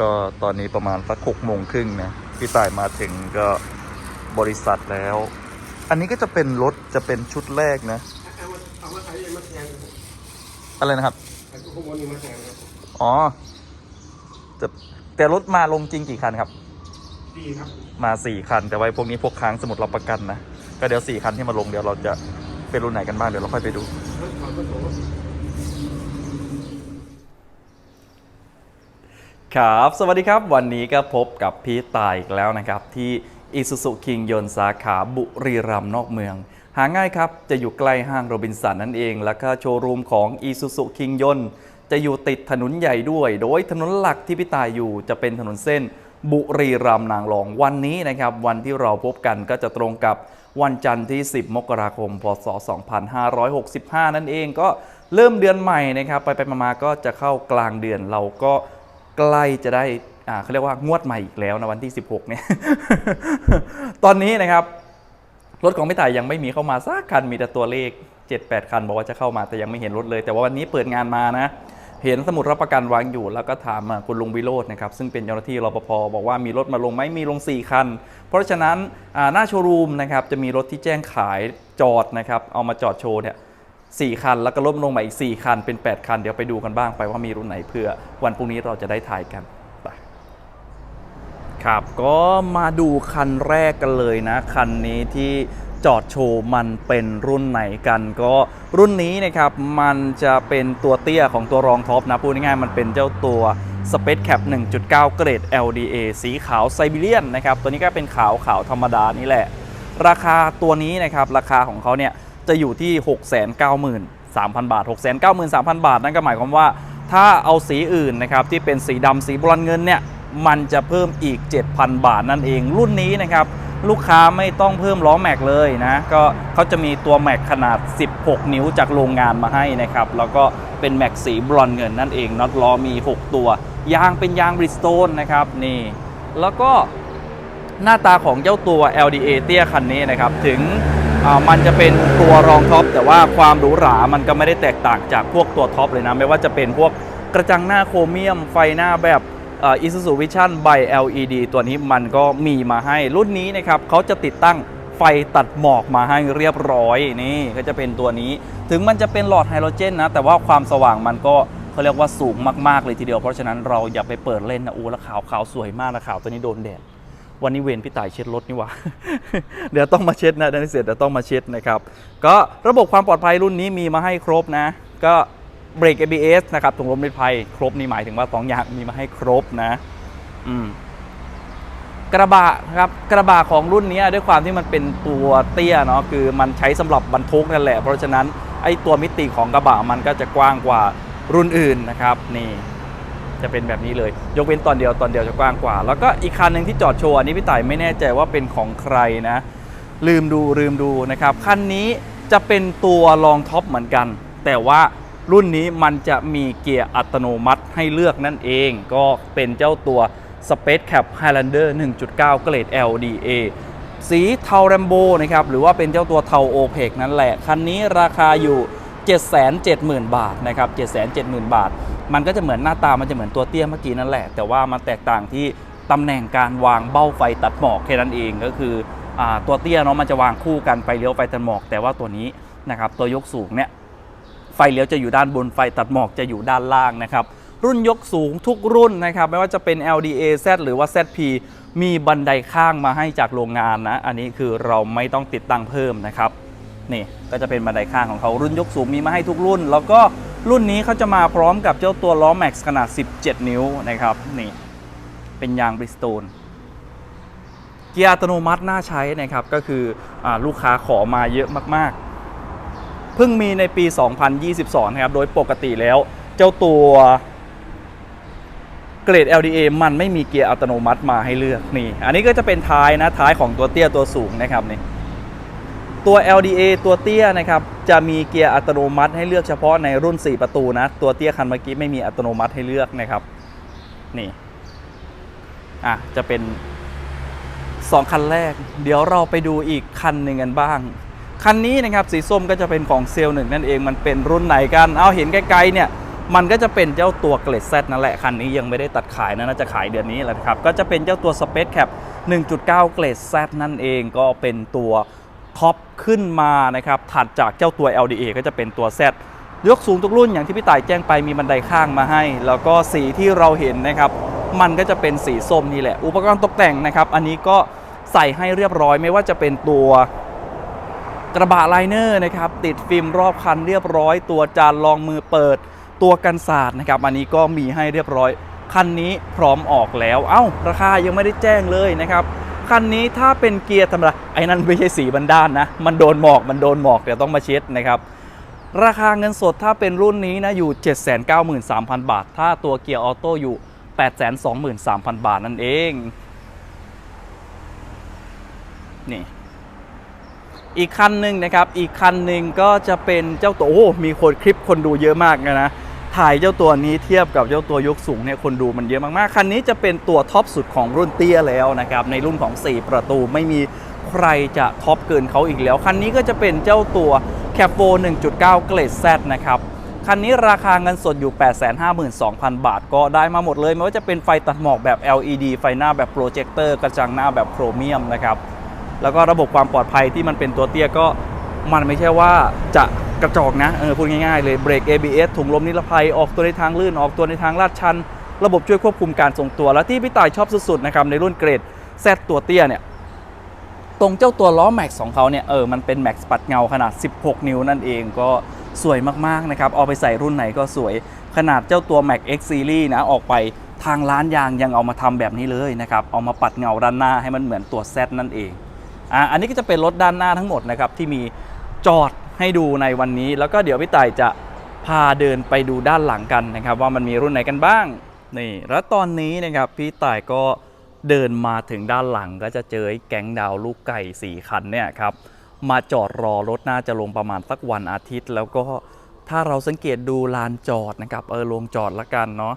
ก็ตอนนี้ประมาณสักหกโมงครึ่งนะพี่ต่ายมาถึงก็บริษัทแล้ว อันนี้ก็จะเป็นรถจะเป็นชุดแรกนะเอามาเอามาใช้มาแทนครับผมอะไรนะครับเอาข้างบนนี้มาแทนครับผมอ๋อจะแต่รถมาลงจริงกี่คันครับดีครับ มาสี่คัน แต่ว่าพวกนี้พวกค้างสมุดรับประกันนะก็เดี๋ยวสี่คันที่มาลงเดี๋ยวเราจะเป็นรุ่นไหนกันบ้างเดี๋ยวเราค่อยไปดู รถถอนรถโถ ครับ สวัสดีครับ วันนี้ก็พบกับพี่ตายอีกแล้วนะครับ ที่อิสุสุคิงยนสาขาบุรีรัมย์นอกเมือง หาง่ายครับ จะอยู่ใกล้ห้างโรบินสันนั่นเอง แล้วก็โชว์รูมของอิสุสุคิงยนจะอยู่ติดถนนใหญ่ด้วย โดยถนนหลักที่พี่ตายอยู่จะเป็นถนนเส้นบุรีรัมย์นางรองวันนี้นะครับ วันที่เราพบกันก็จะตรงกับวันจันทร์ที่ 10 มกราคม พศ 2565 นั่นเองก็เริ่มเดือนใหม่นะครับ ไปไปมาๆก็จะเข้ากลางเดือนเราก็ ใกล้จะได้อ่าเขาเรียกว่างวดใหม่อีกแล้วนะวันที่ 16 เนี่ย ตอนนี้นะครับ รถของพี่ต่ายยังไม่มีเข้ามาสักคันมีแต่ตัวเลข 7-8 คันบอกว่าจะเข้ามาแต่ยังไม่เห็นรถเลย แต่ว่าวันนี้เปิดงานมานะ เห็นสมุดรับประกันวางอยู่ แล้วก็ถามคุณลุงวิโรจน์นะครับซึ่งเป็นเจ้าหน้าที่รปภบอกว่ามีรถมาลงไหมมีลง 4 คัน เพราะฉะนั้นหน้าโชว์รูมนะครับจะมีรถที่แจ้งขายจอดนะครับเอามาจอดโชว์เนี่ย สี่คัน แล้วก็ลดลงมาอีก 4 คัน เป็น 8 คัน เดี๋ยวไปดูกันบ้างไปว่ามีรุ่นไหนเพื่อวันพรุ่งนี้เราจะได้ถ่ายกันไปครับ ก็มาดูคันแรกกันเลยนะ คันนี้ที่จอดโชว์มันเป็นรุ่นไหนกัน ก็รุ่นนี้นะครับ มันจะเป็นตัวเตี้ยของตัวรองท็อปนะพูดง่ายๆมันเป็นเจ้าตัว Space Cap 1.9 เกรด LDA สีขาวไซบีเรียนนะครับ ตัวนี้ก็เป็นขาวขาวธรรมดานี่แหละ ราคาตัวนี้นะครับ ราคาของเขาเนี่ย จะอยู่ที่ 693,000 บาท 693,000 บาท นั่นก็หมายความว่า ถ้าเอาสีอื่นนะครับที่เป็นสีดำสีบรอนเงินเนี่ยมันจะเพิ่มอีก 7,000 บาทนั่นเอง รุ่นนี้นะครับลูกค้าไม่ต้องเพิ่มล้อแม็กเลยนะก็เขาจะมีตัวแม็กขนาด 16 นิ้วจากโรงงานมาให้นะครับแล้วก็เป็นแม็กสีบรอนเงินนั่นเองน็อตล้อมี 6 ตัวยางเป็นยางบริสโตนนะครับนี่แล้วก็หน้าตาของเจ้าตัว LDA เตี้ยคันนี้นะครับถึง มันจะเป็นตัวรองท็อปแต่ว่าความหรูหรา มันก็ไม่ได้แตกต่างจากพวกตัวท็อปเลยนะ ไม่ว่าจะเป็นพวกกระจังหน้าโครเมียม ไฟหน้าแบบอิซูซูวิชั่น by LED ตัวนี้มันก็มีมาให้รุ่นนี้นะครับเขาจะติดตั้งไฟตัดหมอกมาให้เรียบร้อยนี่ก็จะเป็นตัวนี้ ถึงมันจะเป็นหลอดไฮโดรเจนนะ แต่ว่าความสว่างมันก็เขาเรียกว่าสูงมาก ๆ เลยทีเดียว เพราะฉะนั้นเราอย่าไปเปิดเล่นนะอูแล้วขาวขาวสวยมากนะขาวตัวนี้โดนแดด วันนี้เวรพี่ต่ายเช็ดรถนี่ว่าเดี๋ยวต้องมาเช็ดนะได้เสร็จเดี๋ยวต้องมาเช็ดนะครับ ก็ระบบความปลอดภัยรุ่นนี้มีมาให้ครบนะ ก็เบรก ABS นะครับถุงลมนิรภัยครบนี่หมายถึงว่าสองอย่างมีมาให้ครบนะ อืมกระบะครับกระบะของรุ่นนี้ด้วยความที่มันเป็นตัวเตี้ยเนาะคือมันใช้สำหรับบรรทุกนั่นแหละ เพราะฉะนั้นไอ้ตัวมิติของกระบะมันก็จะกว้างกว่ารุ่นอื่นนะครับนี่ จะเป็นแบบนี้เลย ยกเว้นตอนเดียวตอนเดียวจะกว้างกว่า แล้วก็อีกคันหนึ่งที่จอดโชว์อันนี้พี่ต่ายไม่แน่ใจว่าเป็นของใครนะ ลืมดูลืมดูนะครับคันนี้จะเป็นตัวรองท็อปเหมือนกัน แต่ว่ารุ่นนี้มันจะมีเกียร์อัตโนมัติให้เลือกนั่นเอง ก็เป็นเจ้าตัว Space Cap Highlander 1.9 เกรด LDA สีเทาแรมโบนะครับหรือว่าเป็นเจ้าตัวเทาโอเพกนั่นแหละ คันนี้ราคาอยู่ 770,000 บาทนะครับ770,000 บาท มันก็จะเหมือนหน้าตามันจะเหมือนตัวเตี้ยเมื่อกี้นั่นแหละ แต่ว่ามันแตกต่างที่ตำแหน่งการวางเบ้าไฟตัดหมอกแค่นั้นเองก็คืออตัวเตี้ยเนาะมันจะวางคู่กันไฟเลี้ยวไฟตัดหมอก แต่ว่าตัวนี้นะครับตัวยกสูงเนี่ยไฟเลี้ยวจะอยู่ด้านบนไฟตัดหมอกจะอยู่ด้านล่างนะครับรุ่นยกสูงทุกรุ่นนะครับไม่ว่าจะเป็น LDA Z หรือว่า ZP มีบันไดข้างมาให้จากโรงงานนะ อันนี้คือเราไม่ต้องติดตั้งเพิ่มนะครับ นี่ก็จะเป็นบันไดข้างของเขารุ่นยกสูงมีมาให้ทุกรุ่น แล้วก็รุ่นนี้เขาจะมาพร้อมกับเจ้าตัวล้อแม็กซ์ขนาด 17 นิ้วนะครับนี่เป็นยางบริสโตนเกียร์อัตโนมัติน่าใช้นะครับก็คืออลูกค้าขอมาเยอะมากๆ เพิ่งมีในปี 2022 นะครับ โดยปกติแล้วเจ้าตัวเกรด LDA มันไม่มีเกียร์อัตโนมัติมาให้เลือกนี่ อันนี้ก็จะเป็นท้ายนะท้ายของตัวเตี้ยตัวสูงนะครับนี่ ตัว LDA ตัวเตี้ยนะครับ จะมีเกียร์อัตโนมัติให้เลือกเฉพาะในรุ่น 4 ประตูนะ ตัวเตี้ยคันเมื่อกี้ไม่มีอัตโนมัติให้เลือกนะครับ นี่ อะ จะเป็น 2 คันแรก เดี๋ยวเราไปดูอีกคันหนึ่งกันบ้าง คันนี้นะครับ สีส้มก็จะเป็นของเซลล์หนึ่งนั่นเอง มันเป็นรุ่นไหนกัน เอาเห็นไกลๆเนี่ย มันก็จะเป็นเจ้าตัวเกรด Z นั่นแหละ คันนี้ยังไม่ได้ตัดขายนะน่าจะขายเดือนนี้แหละครับ ก็จะเป็นเจ้าตัว Space Cap 1.9 เกรด Z นั่นเอง ก็เป็นตัว ท็อปขึ้นมานะครับถัดจากเจ้าตัว LDA ก็จะเป็นตัว Z ยกสูงทุกรุ่นอย่างที่พี่ต่ายแจ้งไปมีบันไดข้างมาให้ แล้วก็สีที่เราเห็นนะครับ มันก็จะเป็นสีส้มนี่แหละ อุปกรณ์ตกแต่งนะครับ อันนี้ก็ใส่ให้เรียบร้อยไม่ว่าจะเป็นตัวกระบะไลเนอร์นะครับ ติดฟิล์มรอบคันเรียบร้อย ตัวจานรองมือเปิด ตัวกันศาสตร์นะครับ อันนี้ก็มีให้เรียบร้อย คันนี้พร้อมออกแล้ว เอ้า ราคายังไม่ได้แจ้งเลยนะครับ คันนี้ถ้าเป็นเกียร์ธรรมดาไอ้นั่นไม่ใช่สีบันด้านนะ มันโดนหมอกมันโดนหมอกเดี๋ยวต้องมาเช็ดนะครับ ราคาเงินสดถ้าเป็นรุ่นนี้นะอยู่ 793,000 บาท ถ้าตัวเกียร์ออโต้อยู่ 823,000 บาทนั่นเองนี่อีกคันหนึ่งนะครับ อีกคันหนึ่งก็จะเป็นเจ้าตัวโอ้ มีคนคลิปคนดูเยอะมากนะนะ ถ่ายเจ้าตัวนี้เทียบกับเจ้าตัวยกสูงเนี่ยคนดูมันเยอะมากๆ คันนี้จะเป็นตัวท็อปสุดของรุ่นเตี้ยแล้วนะครับในรุ่นของ 4 ประตูไม่มีใครจะท็อปเกินเขาอีกแล้ว คันนี้ก็จะเป็นเจ้าตัว c a p โฟ1.9 เกรด Z นะครับคันนี้ราคาเงินสดอยู่ 852,000 บาท ก็ได้มาหมดเลย ไม่ว่าจะเป็นไฟตัดหมอกแบบ LED ไฟหน้าแบบโปรเจคเตอร์กระจังหน้าแบบโครเมียมนะครับ แล้วก็ระบบความปลอดภัยที่มันเป็นตัวเตี้ยก็มันไม่ใช่ว่าจะกระจอกนะเออพูดง่ายๆเลยเบรก ABS ถุงลมนิรภัยออกตัวในทางลื่นออกตัวในทางลาดชัน ระบบช่วยควบคุมการทรงตัว และที่พี่ต่ายชอบสุดๆนะครับในรุ่นเกรด Z ตัวเตี้ยเนี่ยตรงเจ้าตัวล้อแม็กซ์ของเขาเนี่ยเออมันเป็นแม็กซ์ปัดเงาขนาด 16 นิ้วนั่นเองก็สวยมากๆนะครับเอาไปใส่รุ่นไหนก็สวยขนาดเจ้าตัว Mac X Series นะออกไปทางร้านยางยังเอามาทำแบบนี้เลยนะครับเอามาปัดเงาด้านหน้าให้มันเหมือนตัว Z นั่นเองอะอันนี้ก็จะเป็นรถด้านหน้าทั้งหมดนะครับที่มีจอด ให้ดูในวันนี้ แล้วก็เดี๋ยวพี่ต่ายจะพาเดินไปดูด้านหลังกันนะครับ ว่ามันมีรุ่นไหนกันบ้างนี่แล้วตอนนี้นะครับพี่ต่ายก็เดินมาถึงด้านหลังก็จะเจอไอ้แก๊งดาวลูกไก่สี่คันเนี่ยครับมาจอดรอรถน่าจะลงประมาณสักวันอาทิตย์ แล้วก็ถ้าเราสังเกตดูลานจอดนะครับเออลงจอดละกันเนาะ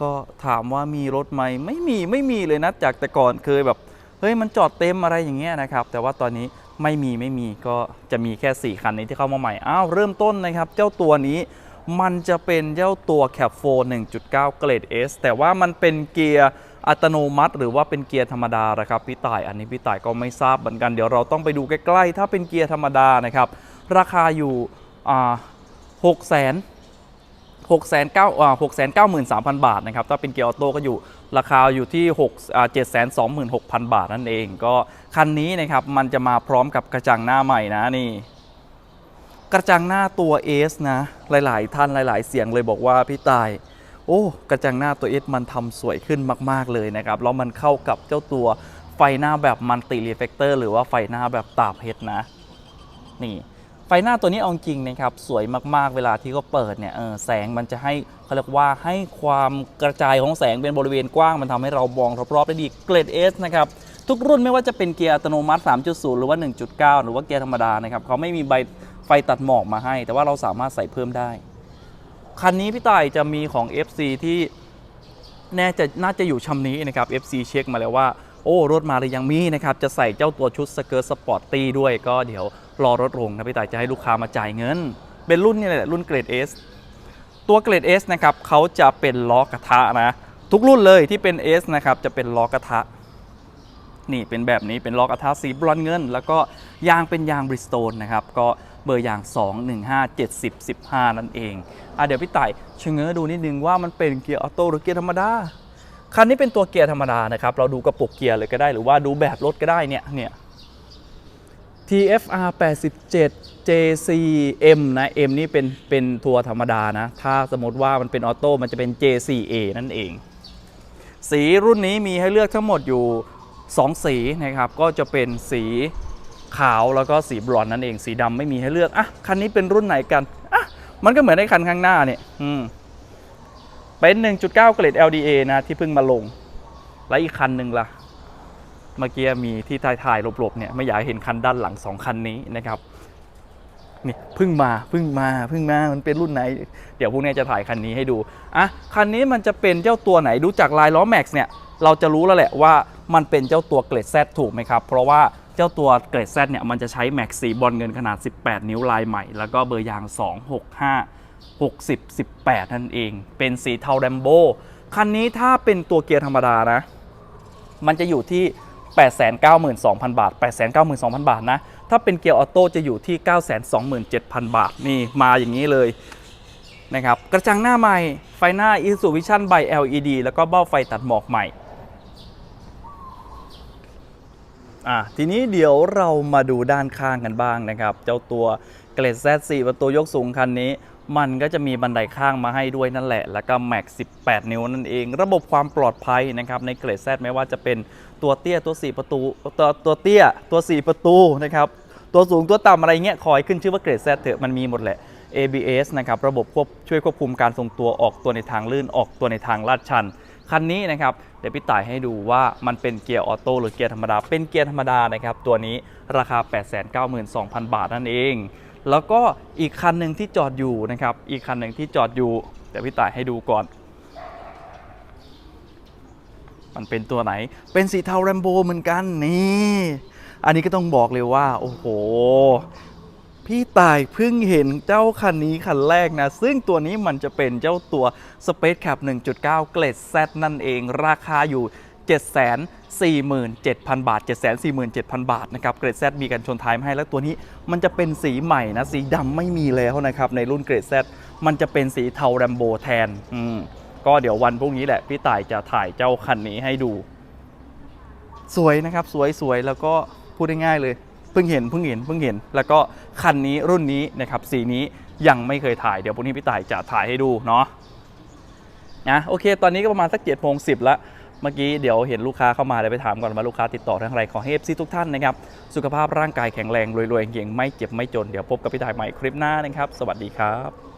ก็ถามว่ามีรถไหมไม่มีไม่มีเลยนะจากแต่ก่อนเคยแบบเฮ้ยมันจอดเต็มอะไรอย่างเงี้ยนะครับ แต่ว่าตอนนี้ ไม่มีไม่มีก็จะมีแค่ 4 คันนี้ที่เข้ามาใหม่ อ้าวเริ่มต้นนะครับ เจ้าตัวนี้มันจะเป็นเจ้าตัว c a p 4 1.9 เกรด S แต่ว่ามันเป็นเกียร์อัตโนมัติ หรือว่าเป็นเกียร์ธรรมดานะครับพี่ต่ายอันนี้พี่ต่ายก็ไม่ทราบเหมือนกันเดี๋ยวเราต้องไปดูใกล้ๆ ถ้าเป็นเกียร์ธรรมดานะครับ ราคาอยู่อ่า6 0 0 0 0 6 9 0 0 0 6 9 3 0 0 0 บาทนะครับ ถ้าเป็นเกียร์ออโต้ก็อยู่ราคาอยู่ที่6อ่า726,000 บาทนั่นเอง ก็คันนี้นะครับมันจะมาพร้อมกับกระจังหน้าใหม่นะนี่ กระจังหน้าตัว S นะ หลาย ๆ ท่านหลาย ๆ เสียงเลยบอกว่าพี่ตาย โอ้ กระจังหน้าตัว S มันทำสวยขึ้นมาก ๆ เลยนะครับ แล้วมันเข้ากับเจ้าตัวไฟหน้าแบบมันติรีเฟกเตอร์หรือว่าไฟหน้าแบบตาเพชรนะ นี่ ไฟหน้าตัวนี้เอาจริงนะครับสวยมากๆเวลาที่เขาเปิดเนี่ยแสงมันจะให้เขาเรียกว่าให้ความกระจายของแสงเป็นบริเวณกว้างมันทำให้เรามองรอบๆได้ดีเกรด S นะครับทุกรุ่นไม่ว่าจะเป็นเกียร์อัตโนมัติ 3.0 หรือว่า 1.9 หรือว่าเกียร์ธรรมดานะครับเขาไม่มีใบไฟตัดหมอกมาให้ แต่ว่าเราสามารถใส่เพิ่มได้ คันนี้พี่ต่ายจะมีของ FC ที่แน่จะน่าจะอยู่ชำนี้นะครับ FC เช็คมาแล้วว่า โอ้รถมาหรือยังมีนะครับจะใส่เจ้าตัวชุดสเกิร์ตสปอร์ตตี้ด้วยก็เดี๋ยวรอรถลงนะพี่ต่ายจะให้ลูกค้ามาจ่ายเงิน เป็นรุ่นนี่แหละรุ่นเกรด S ตัวเกรด S นะครับเขาจะเป็นล้อกระทะนะทุกรุ่นเลยที่เป็น S นะครับจะเป็นล้อกระทะนี่เป็นแบบนี้เป็นล้อกระทะสีบรอนเงิน แล้วก็ยางเป็นยางบริสโตนนะครับก็เบอร์ยาง 2 1 5 70 15 นั่นเองอะเดี๋ยวพี่ต่ายชะเง้อดูนิดนึงว่ามันเป็นเกียร์ออโต้หรือเกียร์ธรรมดา คันนี้เป็นตัวเกียร์ธรรมดานะครับ เราดูกระปุกเกียร์เลยก็ได้หรือว่าดูแบบรถก็ได้เนี่ยเนี่ย TFR 87 JCM นะ M นี่เป็นเป็นตัวธรรมดานะ ถ้าสมมติว่ามันเป็นออโต้มันจะเป็น JCA นั่นเอง สีรุ่นนี้มีให้เลือกทั้งหมดอยู่ 2 สีนะครับ ก็จะเป็นสีขาวแล้วก็สีบรอนนั่นเอง สีดำไม่มีให้เลือก อะ คันนี้เป็นรุ่นไหนกัน อะ มันก็เหมือนในคันข้างหน้าเนี่ย อืม เป็น1.9 เกรด LDA นะที่เพิ่งมาลง และอีกคันหนึ่งล่ะ เมื่อกี้มีที่ถ่ายๆหลบๆเนี่ยไม่อยากเห็นคันด้านหลัง 2 คันนี้นะครับนี่เพิ่งมาเพิ่งมาเพิ่งมามันเป็นรุ่นไหน เดี๋ยวพวกนี้จะถ่ายคันนี้ให้ดูอะคันนี้มันจะเป็นเจ้าตัวไหนดูจากลายล้อแม็กซ์เนี่ยเราจะรู้แล้วแหละว่ามันเป็นเจ้าตัวเกรด Z ถูกไหมครับ เพราะว่าเจ้าตัวเกรด Z เนี่ยมันจะใช้แม็กซ์สีบอลเงินขนาด 18 นิ้วลายใหม่ แล้วก็เบอร์ยาง 265 60 18 นั่นเอง เป็นสีเทาแรมโบ้คันนี้ถ้าเป็นตัวเกียร์ธรรมดานะ มันจะอยู่ที่ 892,000 บาท 892,000 บาทนะ ถ้าเป็นเกียร์ออโต้จะอยู่ที่ 927,000 บาท นี่มาอย่างนี้เลยนะครับ กระจังหน้าใหม่ ไฟหน้า Isuzu Vision by LED แล้วก็เบ้าไฟตัดหมอกใหม่อะทีนี้เดี๋ยวเรามาดูด้านข้างกันบ้างนะครับ เจ้าตัวเกรด Z4 ประตูยกสูงคันนี้ มันก็จะมีบันไดข้างมาให้ด้วยนั่นแหละ แล้วก็แม็ก18 นิ้วนั่นเอง ระบบความปลอดภัยนะครับในเกรด Z ไม่ว่าจะเป็นตัวเตี้ยตัว 4 ประตูตัวตัวเตี้ยตัว 4 ประตูนะครับตัวสูงตัวต่ำอะไรเงี้ยคอยขึ้นชื่อว่าเกรด Z เถอะมันมีหมดแหละ ABS นะครับระบบควบช่วยควบคุมการทรงตัวออกตัวในทางลื่นออกตัวในทางลาดชัน คันนี้นะครับเดี๋ยวพี่ต่ายให้ดูว่ามันเป็นเกียร์ออโต้หรือเกียร์ธรรมดา เป็นเกียร์ธรรมดานะครับตัวนี้ราคา 892,000 บาทนั่นเอง แล้วก็อีกคันหนึ่งที่จอดอยู่นะครับ อีกคันหนึ่งที่จอดอยู่เดี๋ยวพี่ต่ายให้ดูก่อน มันเป็นตัวไหน เป็นสีเทาแรมโบเหมือนกันนี่ อันนี้ก็ต้องบอกเลยว่า โอ้โห พี่ตายเพิ่งเห็นเจ้าคันนี้คันแรกนะ ซึ่งตัวนี้มันจะเป็นเจ้าตัว Space Cap 1.9 เกรด Z นั่นเอง ราคาอยู่ 747,000 บาท 747,000 บาทนะครับ เกรด Z มีกันชนท้ายมาให้ แล้วตัวนี้มันจะเป็นสีใหม่นะ สีดำไม่มีแล้วนะครับ ในรุ่นเกรด Z มันจะเป็นสีเทาแรมโบแทน อืม ก็เดี๋ยววันพรุ่งนี้แหละ พี่ต่ายจะถ่ายเจ้าคันนี้ให้ดู สวยนะครับ สวยสวยแล้วก็พูดได้ง่ายเลยเพิ่งเห็นเพิ่งเห็นเพิ่งเห็น แล้วก็คันนี้รุ่นนี้นะครับสีนี้ยังไม่เคยถ่ายเดี๋ยวพรุ่งนี้พี่ต่ายจะถ่ายให้ดูเนาะนะโอเค ตอนนี้ก็ประมาณสักเจ็ดโมงสิบละ เมื่อกี้เดี๋ยวเห็นลูกค้าเข้ามาเดี๋ยวไปถามก่อนว่าลูกค้าติดต่อทางอะไรขอให้เอฟซีทุกท่านนะครับสุขภาพร่างกายแข็งแรงรวยๆเก่งไม่เจ็บไม่จนเดี๋ยวพบกับพี่ถ่ายใหม่คลิปหน้านะครับ สวัสดีครับ